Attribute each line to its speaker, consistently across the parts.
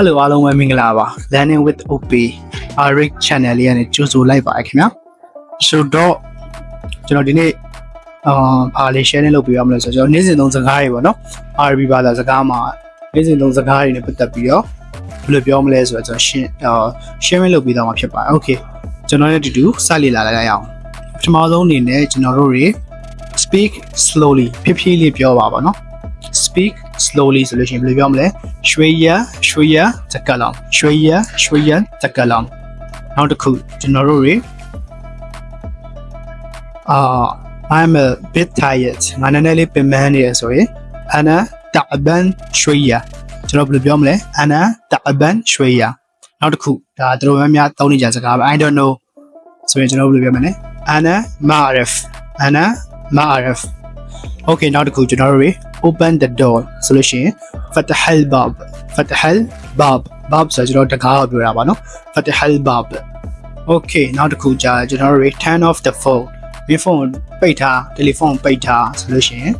Speaker 1: Hello အားလုံးပဲမင်္ဂလာပါ Learning with OP Aric channel လေးကနေကြိုဆိုလိုက်ပါခင်ဗျာဆိုတော့ကျွန်တော်ဒီနေ့အာဘာလေး share လုပ်ပြရမလဲဆိုတော့ကျွန်တော်နေ့စဉ်သုံးစကားတွေပေါ့နော် RB ဘာသာစကားမှာနေ့စဉ်သုံးစကားတွေနဲ့ပတ်သက်ပြီးတော့ဘယ်လိုပြောမလဲဆိုတော့ကျွန်တော်ရှင်းအာ sharing လုပ်ပြီးတော့မှာဖြစ်ပါတယ် Okay ကျွန်တော်လည်းတူတူစလေ့လာလိုက်ရအောင်ပထမဆုံးအနေနဲ့ကျွန်တော်တို့တွေ speak slowly ဖြည်းဖြည်းလေးပြောပါပါနော် speak slowly ဆိုလို့ရှိရင်ဘယ်လိုပြောမလဲရွှေရရွှေရတက်ကလောင်ရွှေရရွှေရတက်ကလောင်နောက်တစ်ခုကျွန်တော်တို့တွေအာ I'm a bit tired ငါနည်းနည်းလေးပင်ပန်းနေရဆိုရင် ana ta'ban shwiya ကျွန်တော်ဘယ်လိုပြောမလဲ ana ta'ban shwiya နောက်တစ်ခုဒါတို့များများတောင်းနေကြစကားပဲ I don't know ဆိုရင်ကျွန်တော်ဘယ်လိုပြောမလဲ ana ma'arif ana ma'arif Okay နောက်တစ်ခုကျွန်တော်တို့တွေ open the door ဆိုလို့ရှိရင် fatahal bab fatahal bab bab ဆိုတော့ကျွန်တော်တကားကိုပြောတာပါနော် fatahal bab Okay နောက်တစ်ခုကြာကျွန်တော်တို့တွေ turn off the phone ဒီဖုန်းပိတ်ထားတယ်လီဖုန်းပိတ်ထားဆိုလို့ရှိရင်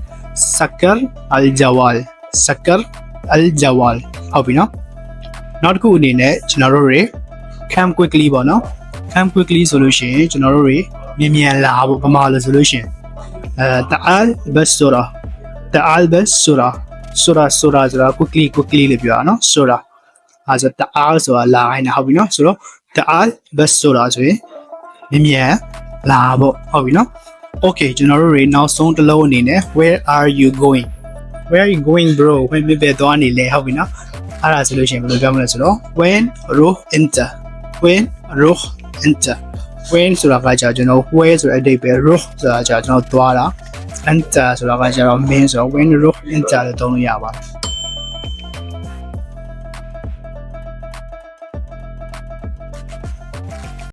Speaker 1: sakar al jawal sakar al jawal ဟုတ်ပြီနော်နောက်တစ်ခုအနေနဲ့ကျွန်တော်တို့တွေ come quickly ပေါ့နော် come quickly ဆိုလို့ရှိရင်ကျွန်တော်တို့တွေမြန်မြန်လာဖို့ပမာလို့ဆိုလို့ရှိရင် تعال بسرعة تعال بسرعة سرعة سرعة سرعة quickly quickly လို့ပြောတာနော် سرعة အဲဆို تعال ဆိုတာလာရင်ဟုတ်ပြီနော်ဆိုတော့ تعال بسرعة ဆိုရင်မြင်မြန်လာဖို့ဟုတ်ပြီနော် Okay ကျွန်တော်တို့တွေနောက်ဆုံးတစ်လုံးအနေနဲ့ where are you going where are you going bro ဘယ်ဘယ်သွားနေလဲဟုတ်ပြီနော်အဲ့ဒါဆိုလို့ရှိရင်ဘယ်လိုပြောမလဲဆိုတော့ when ruh enter when ruh enter when ဆိုတာကကြာကျွန်တော် where ဆိုတဲ့အဓိပ္ပာယ် ruh ဆိုတာကြာကျွန်တော်သွားတာ enter ဆိုတာကကြာတော့ main ဆိုတော့ when ruh enter လို့သုံးလို့ရပါတယ်